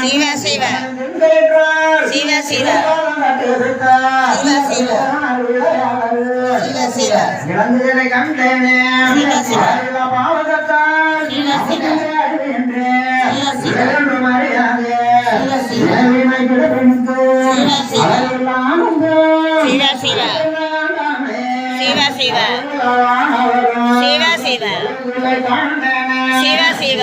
சிவ சிவ சிவ சிவ இழந்ததனை கண்டேனே பாவகத்தான் அறியாதே சிவ சிவ சிவ சிவ